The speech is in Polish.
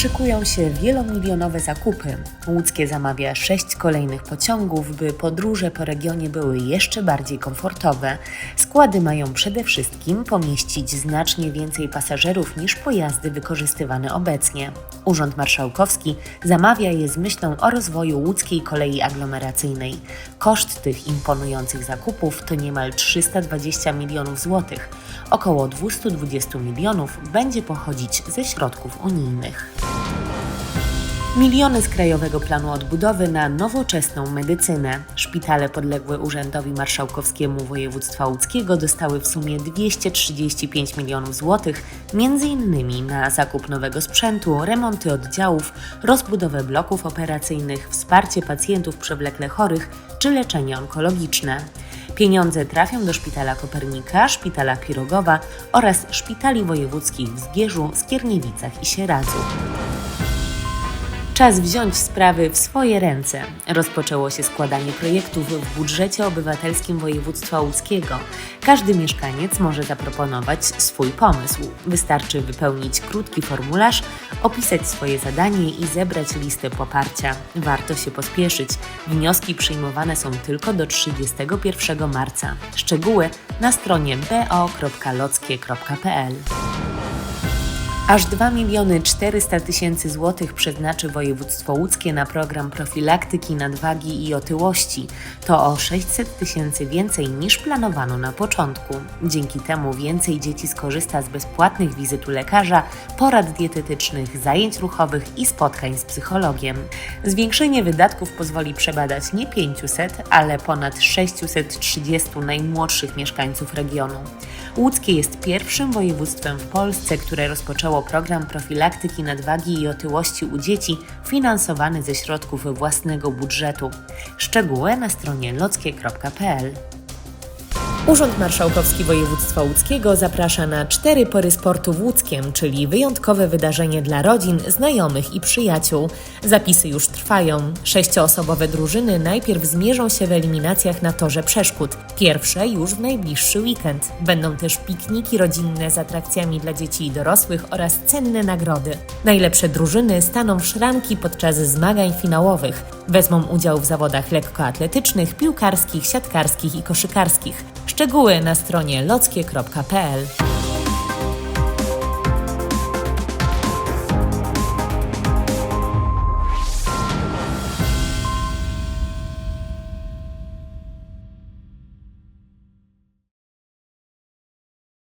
Szykują się wielomilionowe zakupy. Łódzkie zamawia sześć kolejnych pociągów, by podróże po regionie były jeszcze bardziej komfortowe. Składy mają przede wszystkim pomieścić znacznie więcej pasażerów niż pojazdy wykorzystywane obecnie. Urząd Marszałkowski zamawia je z myślą o rozwoju łódzkiej kolei aglomeracyjnej. Koszt tych imponujących zakupów to niemal 320 milionów złotych. Około 220 milionów będzie pochodzić ze środków unijnych. Miliony z Krajowego Planu Odbudowy na nowoczesną medycynę. Szpitale podległe Urzędowi Marszałkowskiemu Województwa Łódzkiego dostały w sumie 235 milionów złotych, innymi na zakup nowego sprzętu, remonty oddziałów, rozbudowę bloków operacyjnych, wsparcie pacjentów przewlekle chorych czy leczenie onkologiczne. Pieniądze trafią do Szpitala Kopernika, Szpitala Pirogowa oraz szpitali wojewódzkich w Zgierzu, Skierniewicach i Sieradzu. Czas wziąć sprawy w swoje ręce. Rozpoczęło się składanie projektów w budżecie obywatelskim województwa łódzkiego. Każdy mieszkaniec może zaproponować swój pomysł. Wystarczy wypełnić krótki formularz, opisać swoje zadanie i zebrać listę poparcia. Warto się pospieszyć. Wnioski przyjmowane są tylko do 31 marca. Szczegóły na stronie bo.lockie.pl. Aż 2 miliony 400 tysięcy złotych przeznaczy województwo łódzkie na program profilaktyki nadwagi i otyłości. To o 600 tysięcy więcej niż planowano na początku. Dzięki temu więcej dzieci skorzysta z bezpłatnych wizyt u lekarza, porad dietetycznych, zajęć ruchowych i spotkań z psychologiem. Zwiększenie wydatków pozwoli przebadać nie 500, ale ponad 630 najmłodszych mieszkańców regionu. Łódzkie jest pierwszym województwem w Polsce, które rozpoczęło program profilaktyki nadwagi i otyłości u dzieci finansowany ze środków własnego budżetu. Szczegóły na stronie lockie.pl. Urząd Marszałkowski Województwa Łódzkiego zaprasza na cztery pory sportu w Łódzkiem, czyli wyjątkowe wydarzenie dla rodzin, znajomych i przyjaciół. Zapisy już trwają. Sześcioosobowe drużyny najpierw zmierzą się w eliminacjach na torze przeszkód. Pierwsze już w najbliższy weekend. Będą też pikniki rodzinne z atrakcjami dla dzieci i dorosłych oraz cenne nagrody. Najlepsze drużyny staną w szranki podczas zmagań finałowych. Wezmą udział w zawodach lekkoatletycznych, piłkarskich, siatkarskich i koszykarskich. Szczegóły na stronie lockie.pl.